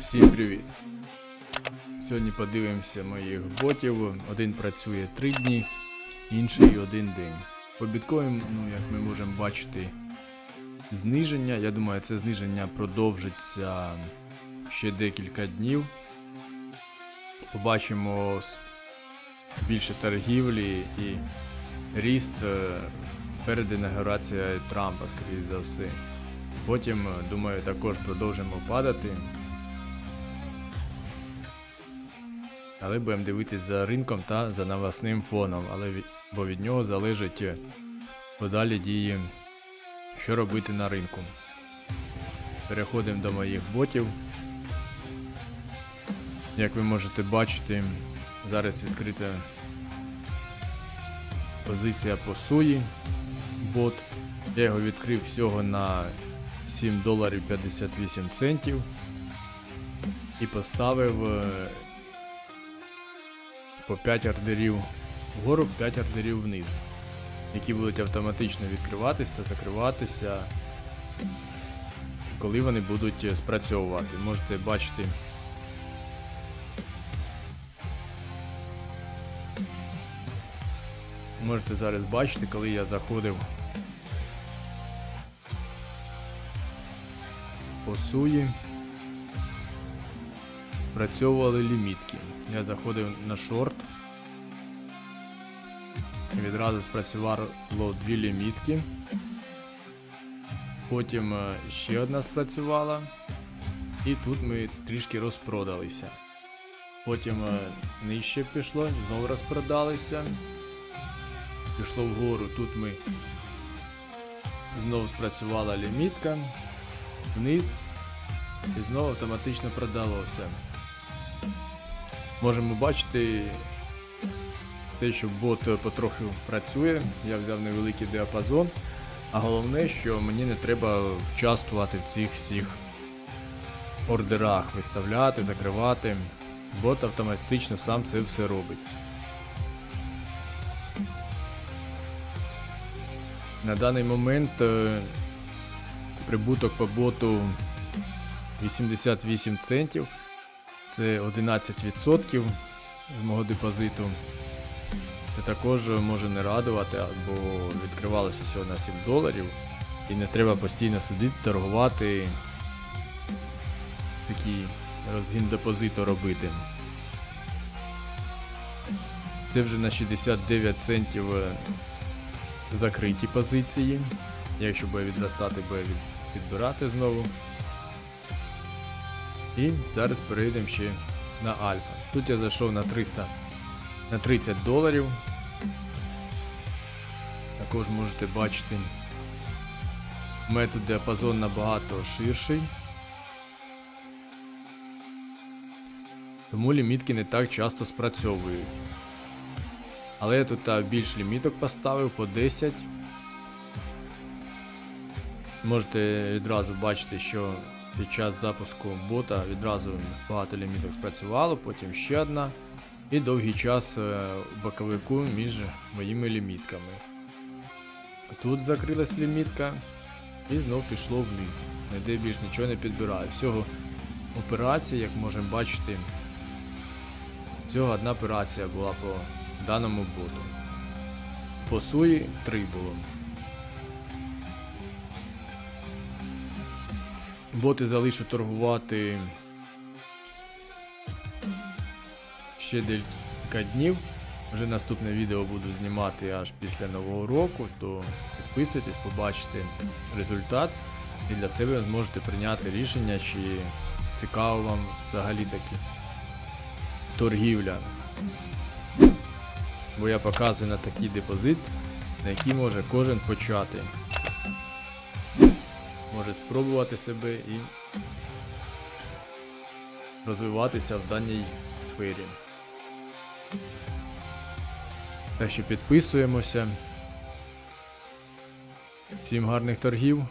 Всім привіт! Сьогодні подивимося моїх ботів. Один працює 3 дні, інший один день. По біткоїн, ну як ми можемо бачити, зниження. Я думаю, це зниження продовжиться ще декілька днів. Побачимо більше торгівлі і ріст е, перед інаугурацією Трампа, скоріше за все. Потім, думаю, також продовжимо падати. Але будемо дивитися за ринком та за новосним фоном, але від, бо від нього залежить е, подалі дії, що робити на ринку. Переходимо до моїх ботів. Як ви можете бачити, зараз відкрита позиція по суї бот. Я його відкрив всього на 7 доларів 58 центів і поставив е, по 5 ордерів вгору, 5 ордерів вниз, які будуть автоматично відкриватись та закриватися, коли вони будуть е, спрацьовувати. Можете бачити. Можете зараз бачити, коли я заходив по суї спрацьовували лімітки. Я заходив на шорт. І відразу спрацювало дві лімітки. Потім е, ще одна спрацювала. І тут ми трішки розпродалися. Потім е, нижче пішло, знову розпродалися. Пішло вгору, тут ми знову спрацювала лімітка вниз і знову автоматично продалося. Можемо бачити те, що бот потроху працює. Я взяв невеликий діапазон. А головне, що мені не треба участвувати в цих всіх ордерах, виставляти, закривати. Бот автоматично сам це все робить. На даний момент е, прибуток по боту 88 центів. Це 11% з мого депозиту. Це також може не радувати, бо відкривалося всього на 7 доларів. І не треба постійно сидіти, торгувати, такий розгін депозиту робити. Це вже на 69 центів е, закриті позиції. Якщо буде відростати, буде від- підбирати знову. І зараз перейдемо ще на альфа. Тут я зайшов на 300 на 30 доларів. Також можете бачити. Метод діапазон набагато ширший. Тому лімітки не так часто спрацьовують. Але я тут більш ліміток поставив по 10. Можете відразу бачити, що під час запуску бота відразу багато ліміток спрацювало, потім ще одна. І довгий час е, боковику між моїми лімітками. Тут закрилась лімітка і знов пішло вниз. Ніде більш нічого не підбираю. Всього операції, як можемо бачити, всього одна операція була по даному боту. По суї три було. Боти залишу торгувати ще декілька днів. Вже наступне відео буду знімати аж після нового року, то підписуйтесь, побачите результат і для себе зможете прийняти рішення, чи цікаво вам взагалі таки торгівля. Бо я показую на такий депозит, на який може кожен почати. Може спробувати себе і розвиватися в даній сфері. Так що підписуємося. Всім гарних торгів.